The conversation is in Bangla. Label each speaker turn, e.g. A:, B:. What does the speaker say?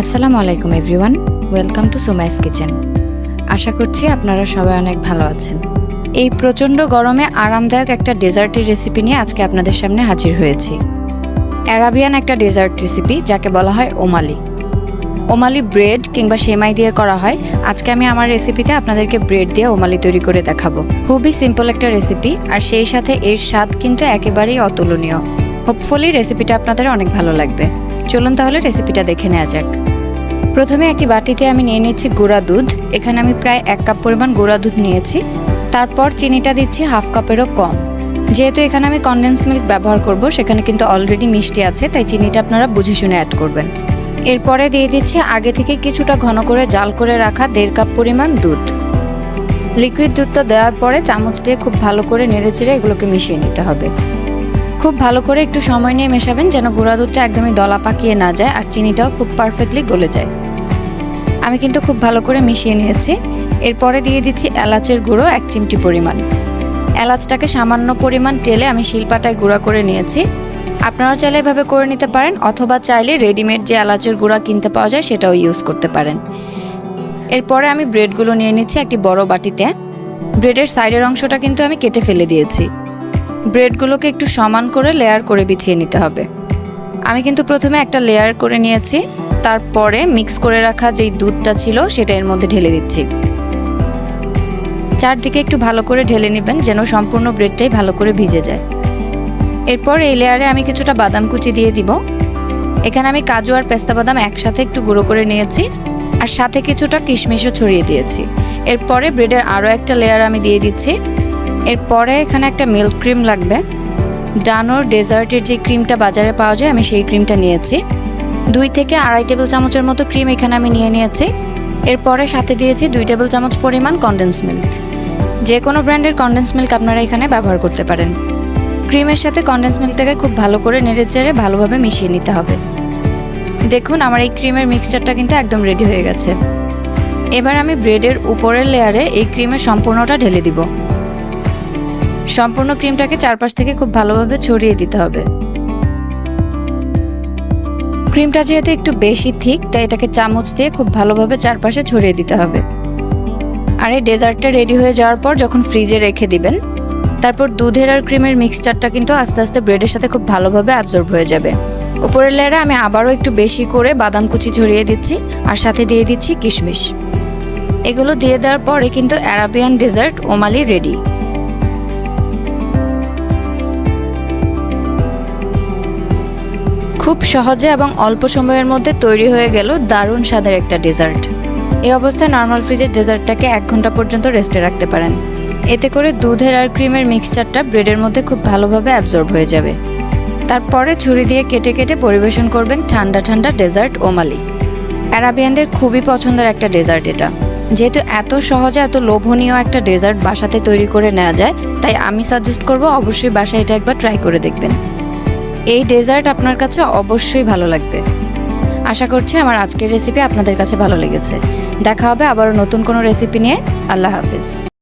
A: আসসালামু আলাইকুম, এভরিওয়ান। ওয়েলকাম টু সোমাইস কিচেন। আশা করছি আপনারা সবাই অনেক ভালো আছেন। এই প্রচণ্ড গরমে আরামদায়ক একটা ডেজার্টের রেসিপি নিয়ে আজকে আপনাদের সামনে হাজির হয়েছি। অ্যারাবিয়ান একটা ডেজার্ট রেসিপি যাকে বলা হয় ওমালি। ওমালি ব্রেড কিংবা সেমাই দিয়ে করা হয়। আজকে আমি আমার রেসিপিতে আপনাদেরকে ব্রেড দিয়ে ওমালি তৈরি করে দেখাবো। খুবই সিম্পল একটা রেসিপি আর সেই সাথে এর স্বাদ কিন্তু একেবারেই অতুলনীয়। হোপফুলি রেসিপিটা আপনাদের অনেক ভালো লাগবে। চলুন তাহলে রেসিপিটা দেখে নেওয়া যাক। প্রথমে একটি বাটিতে আমি নিয়ে নিচ্ছি গুঁড়া দুধ। এখানে আমি প্রায় এক কাপ পরিমাণ গুঁড়া দুধ নিয়েছি। তারপর চিনিটা দিচ্ছি হাফ কাপেরও কম। যেহেতু এখানে আমি কনডেন্স মিল্ক ব্যবহার করব, সেখানে কিন্তু অলরেডি মিষ্টি আছে, তাই চিনিটা আপনারা বুঝে শুনে অ্যাড করবেন। এরপরে দিয়ে দিচ্ছি আগে থেকে কিছুটা ঘন করে জাল করে রাখা দেড় কাপ পরিমাণ দুধ। লিকুইড দুধটা দেওয়ার পরে চামচ দিয়ে খুব ভালো করে নেড়ে চেড়ে এগুলোকে মিশিয়ে নিতে হবে। খুব ভালো করে একটু সময় নিয়ে মেশাবেন যেন গুঁড়া দুধটা একদমই দলা পাকিয়ে না যায় আর চিনিটাও খুব পারফেক্টলি গলে যায়। আমি কিন্তু খুব ভালো করে মিশিয়ে নিয়েছি। এরপরে দিয়ে দিচ্ছি এলাচের গুঁড়ো এক চিমটি পরিমাণ। এলাচটাকে সামান্য পরিমাণ তেলে আমি শিলপাটায় গুঁড়া করে নিয়েছি। আপনারা চাইলে এভাবে করে নিতে পারেন অথবা চাইলে রেডিমেড যে এলাচের গুঁড়া কিনতে পাওয়া যায় সেটাও ইউজ করতে পারেন। এরপরে আমি ব্রেডগুলো নিয়ে নিচ্ছি একটি বড় বাটিতে। ব্রেডের সাইডের অংশটা কিন্তু আমি কেটে ফেলে দিয়েছি। ব্রেডগুলোকে একটু সমান করে লেয়ার করে বিছিয়ে নিতে হবে। আমি কিন্তু প্রথমে একটা লেয়ার করে নিয়েছি, তারপরে মিক্স করে রাখা যেই দুধটা ছিল সেটা এর মধ্যে ঢেলে দিচ্ছি। চারদিকে একটু ভালো করে ঢেলে নেবেন যেন সম্পূর্ণ ব্রেডটাই ভালো করে ভিজে যায়। এরপর এই লেয়ারে আমি কিছুটা বাদাম কুচি দিয়ে দিব। এখানে আমি কাজু আর পেস্তা বাদাম একসাথে একটু গুঁড়ো করে নিয়েছি আর সাথে কিছুটা কিশমিশও ছড়িয়ে দিয়েছি। এরপরে ব্রেডের আরও একটা লেয়ার আমি দিয়ে দিচ্ছি। এরপরে এখানে একটা মিল্ক ক্রিম লাগবে। ডানোর ডেজার্টের যে ক্রিমটা বাজারে পাওয়া যায়, আমি সেই ক্রিমটা নিয়েছি। দুই থেকে আড়াই টেবিল চামচের মতো ক্রিম এখানে আমি নিয়ে নিয়েছি। এরপরে সাথে দিয়েছি দুই টেবিল চামচ পরিমাণ কনডেন্স মিল্ক যে কোনো ব্র্যান্ডের কনডেন্স মিল্ক আপনারা এখানে ব্যবহার করতে পারেন। ক্রিমের সাথে কনডেন্স মিল্কটাকে খুব ভালো করে নেড়ে চেড়ে ভালোভাবে মিশিয়ে নিতে হবে। দেখুন, আমার এই ক্রিমের মিক্সচারটা কিন্তু একদম রেডি হয়ে গেছে। এবার আমি ব্রেডের উপরের লেয়ারে এই ক্রিমের সম্পূর্ণটা ঢেলে দিব। সম্পূর্ণ ক্রিমটাকে চারপাশ থেকে খুব ভালোভাবে ছড়িয়ে দিতে হবে। ক্রিমটা যেহেতু একটু বেশি থিক তাই এটাকে চামচ দিয়ে খুব ভালোভাবে চারপাশে ছড়িয়ে দিতে হবে। আর এই ডেজার্টটা রেডি হয়ে যাওয়ার পর যখন ফ্রিজে রেখে দিবেন, তারপর দুধের আর ক্রিমের মিক্সচারটা কিন্তু আস্তে আস্তে ব্রেডের সাথে খুব ভালোভাবে অ্যাবজর্ব হয়ে যাবে। উপরের লেয়ারে আমি আবারও একটু বেশি করে বাদাম কুচি ছড়িয়ে দিচ্ছি, আর সাথে দিয়ে দিচ্ছি কিশমিশ। এগুলো দিয়ে দেওয়ার পরে কিন্তু অ্যারাবিয়ান ডেজার্ট ওমালি রেডি খুব সহজে এবং অল্প সময়ের মধ্যে তৈরি হয়ে গেল দারুণ স্বাদের একটা ডেজার্ট। এই অবস্থায় নর্মাল ফ্রিজের ডেজার্টটাকে এক ঘণ্টা পর্যন্ত রেস্টে রাখতে পারেন। এতে করে দুধের আর ক্রিমের মিক্সচারটা ব্রেডের মধ্যে খুব ভালোভাবে অ্যাবজর্ব হয়ে যাবে। তারপরে ছুরি দিয়ে কেটে কেটে পরিবেশন করবেন ঠান্ডা ঠান্ডা ডেজার্ট ওমালি অ্যারাবিয়ানদের খুবই পছন্দের একটা ডেজার্ট এটা। যেহেতু এত সহজে, এত লোভনীয় একটা ডেজার্ট বাসাতে তৈরি করে নেওয়া যায়, তাই আমি সাজেস্ট করব অবশ্যই বাসায় এটা একবার ট্রাই করে দেখবেন। এই ডেজার্ট আপনার কাছে অবশ্যই ভালো লাগবে। আশা করছি আমার আজকের রেসিপি আপনাদের কাছে ভালো লেগেছে। দেখা হবে আবারও নতুন কোনো রেসিপি নিয়ে। আল্লাহ হাফিজ।